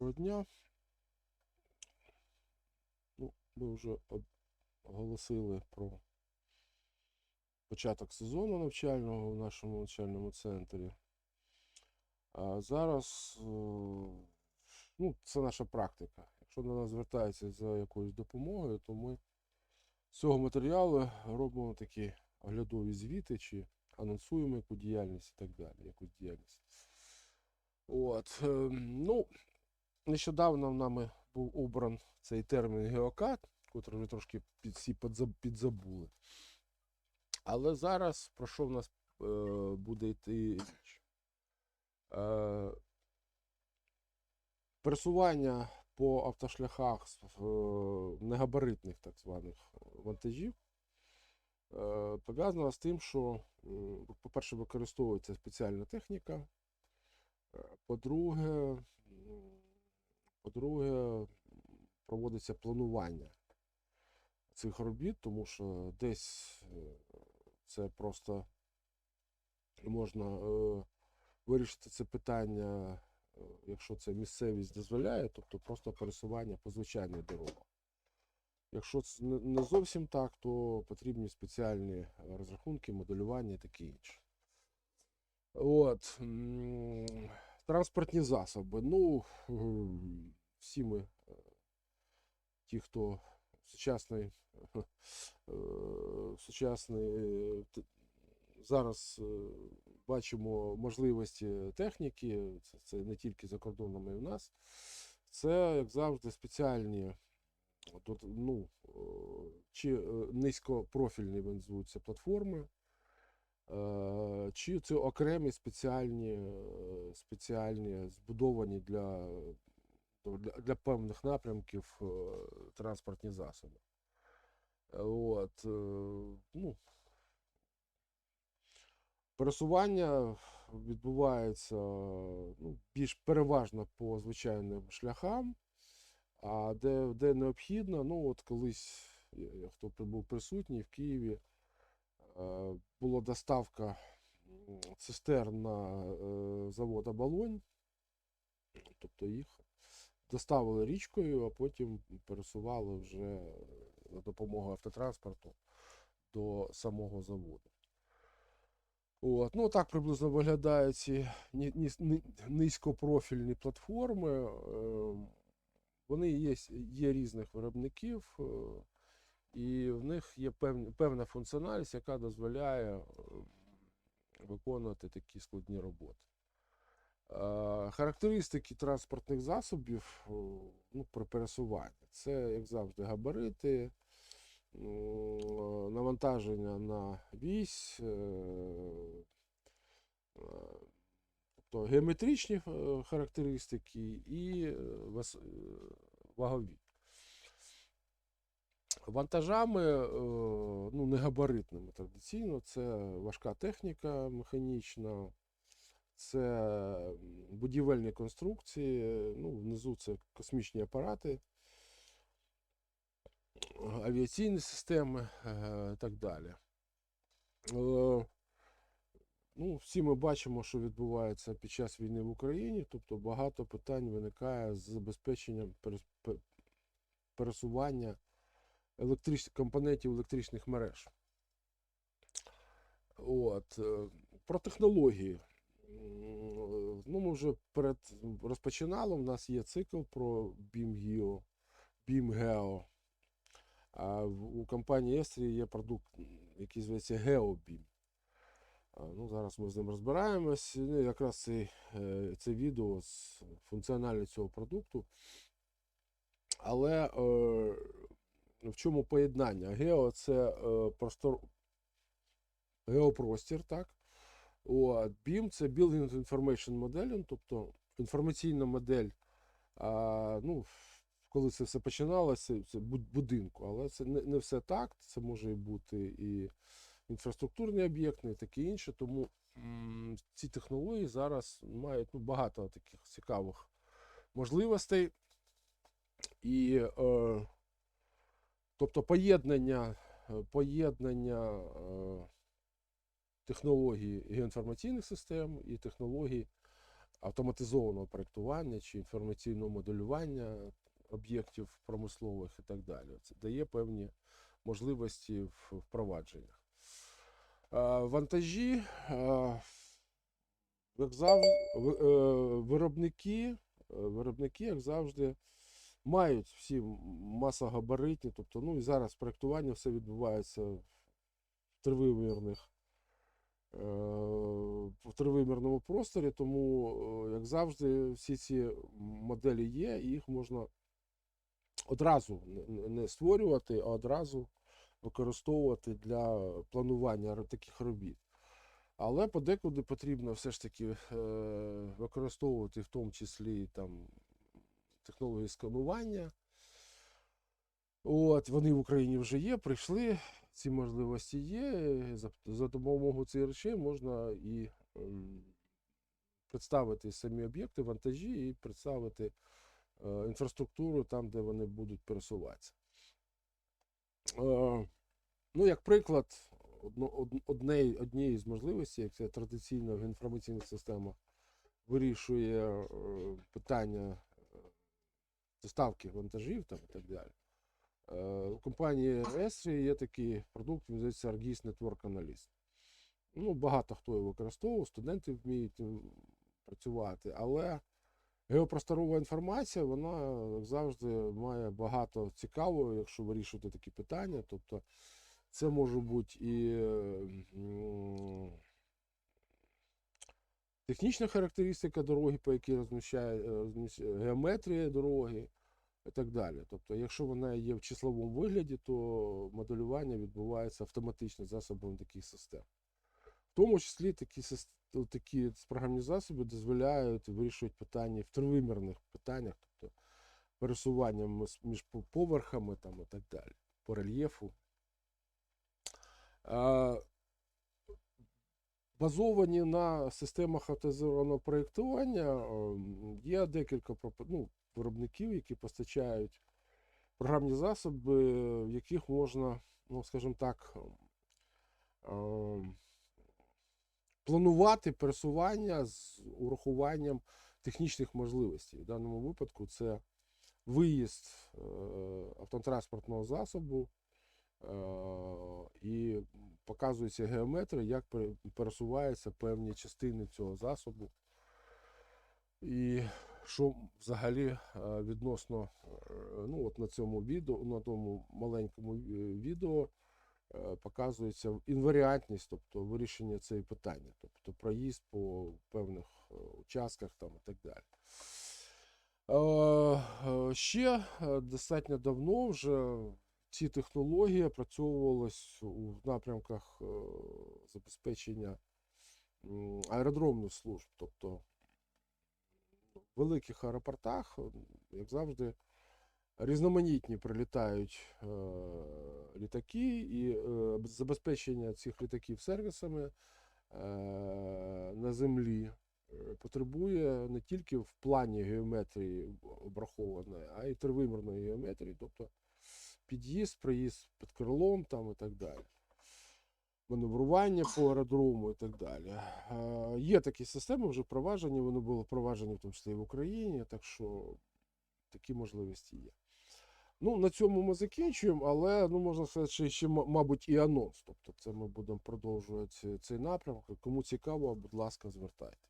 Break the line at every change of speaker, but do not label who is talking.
Дня. Ну, ми вже оголосили про початок сезону навчального в нашому навчальному центрі. А зараз, е, ну, це наша практика. Якщо до нас звертаються за якоюсь допомогою, то ми з цього матеріалу робимо такі оглядові звіти чи анонсуємо яку діяльність і так далі, якусь діяльність. От, е, ну, Нещодавно нами був обран цей термін геокад, котрий ми трошки всі підзабули. Але зараз про що в нас е, буде йти річ? Е, пересування по автошляхах е, негабаритних так званих вантажів е, пов'язано з тим, що, м, по-перше, використовується спеціальна техніка. Е, По-друге, по-друге, проводиться планування цих робіт, тому що десь е, це просто можна е, вирішити це питання, е, якщо це місцевість дозволяє, тобто просто пересування по звичайних дорогах. Якщо це не зовсім так, то потрібні спеціальні розрахунки, моделювання і таке інше. От. Транспортні засоби. Ну, всі ми, е, ті, хто сучасний, е, сучасний е, зараз бачимо можливості техніки, це, не тільки за кордоном, й в нас. Це, як завжди, спеціальні тут, ну, чи низькопрофільні вони звуться платформи, чи це окремі спеціальні, е, спеціальні збудовані для, для, для певних напрямків е, транспортні засоби. Е, От, е, ну, пересування відбувається ну, більш переважно по звичайним шляхам, а де, де необхідно, ну от колись, е, хто був присутній в Києві, е, була доставка цистерн на е, завод Оболонь, тобто їх доставили річкою, а потім пересували вже за допомогою автотранспорту до самого заводу. От, ну так приблизно виглядають ці ні- ні- ни- низькопрофільні платформи. Е, Вони є, є різних виробників, е, і в них є певна функціональність, яка дозволяє е, виконувати такі складні роботи. Е, Характеристики транспортних засобів е, ну, при пересуванні. Це, як завжди, габарити, навантаження на вісь, тобто геометричні характеристики і вагові. Вантажами, е, ну, негабаритними традиційно, це важка техніка механічна, це будівельні конструкції, ну, внизу це космічні апарати, авіаційні системи е, і так далі. Е, Ну, всі ми бачимо, що відбувається під час війни в Україні, тобто багато питань виникає з забезпеченням пересування електрич... компонентів електричних мереж. От. е, Про технології. Ну, ми вже перед розпочинали. У нас є цикл про BIM-GEO, BIM-GEO. А у компанії Естрі є продукт, який зветься GeoBIM. Ну, зараз ми з ним розбираємось. Ну, якраз цей, е, це відео з функціональністю цього продукту. Але е, в чому поєднання? Гео це е, простор, геопростір, так? От, BIM це Building Information Modeling, тобто інформаційна модель. А, ну, коли це все починалося, це будинку, але це не, не все так. Це може і бути і інфраструктурні об'єкти, і таке інше. Тому м, ці технології зараз мають ну, багато таких цікавих можливостей. І, е, тобто, поєднання, е, поєднання е, технологій геоінформаційних систем і технологій автоматизованого проєктування чи інформаційного моделювання об'єктів промислових і так далі. Це дає певні можливості в впровадженнях. Е, Вантажі, виробники, виробники, як завжди, мають всі масогабаритні, тобто, ну і зараз проєктування все відбувається в тривимірних е, в тривимірному просторі, тому, е, як завжди, всі ці моделі є, і їх можна одразу не створювати, а одразу використовувати для планування таких робіт. Але подекуди потрібно все ж таки е, використовувати в тому числі там, технології сканування. От, вони в Україні вже є, прийшли, ці можливості є. За, за допомогою цих речей можна і ем, представити самі об'єкти, вантажі, і представити е, інфраструктуру там, де вони будуть пересуватися. Е, ну, як приклад, однієї з можливостей, як це традиційно в інформаційних системах вирішує е, питання доставки вантажів там, і так далі. Е, У компанії Esri є такий продукт, він здається Argis Network Analyst. Ну, багато хто його використовував, студенти вміють працювати, але геопросторова інформація, вона як завжди має багато цікавого, якщо вирішувати такі питання. Тобто це може бути і технічна характеристика дороги, по якій розміщає е, геометрія дороги і так далі. Тобто, якщо вона є в числовому вигляді, то моделювання відбувається автоматично засобами таких систем. В тому числі такі, такі програмні засоби дозволяють вирішувати питання в тривимірних питаннях, тобто пересуванням між- поверхами там, і так далі, по рельєфу. Базовані на системах автоматизованого проєктування ем, є декілька ну, виробників, які постачають програмні засоби, в яких можна, ну, скажімо так, ем, планувати пересування з урахуванням технічних можливостей. В даному випадку це виїзд е, автотранспортного засобу е, і показується геометрія, як пересуваються певні частини цього засобу. І що взагалі е, відносно е, ну, от на цьому відео, на тому маленькому е, відео показується інваріантність, тобто вирішення цієї питання, тобто проїзд по певних участках там і так далі. Ще достатньо давно вже ці технології опрацьовувались у напрямках забезпечення аеродромних служб, тобто великих аеропортах, як завжди, різноманітні прилітають е, літаки, і е, забезпечення цих літаків сервісами е, на землі е, потребує не тільки в плані геометрії обрахованої, а й тривимірної геометрії, тобто під'їзд, проїзд під крилом там і так далі. Маневрування по аеродрому і так далі. Є такі системи вже впроваджені, вони були впроваджені в тому числі і в Україні, так що такі можливості є. Ну, на цьому ми закінчуємо, але ну, можна сказати, ще, мабуть, і анонс. Тобто, це ми будемо продовжувати цей напрямок. Кому цікаво, будь ласка, звертайтесь.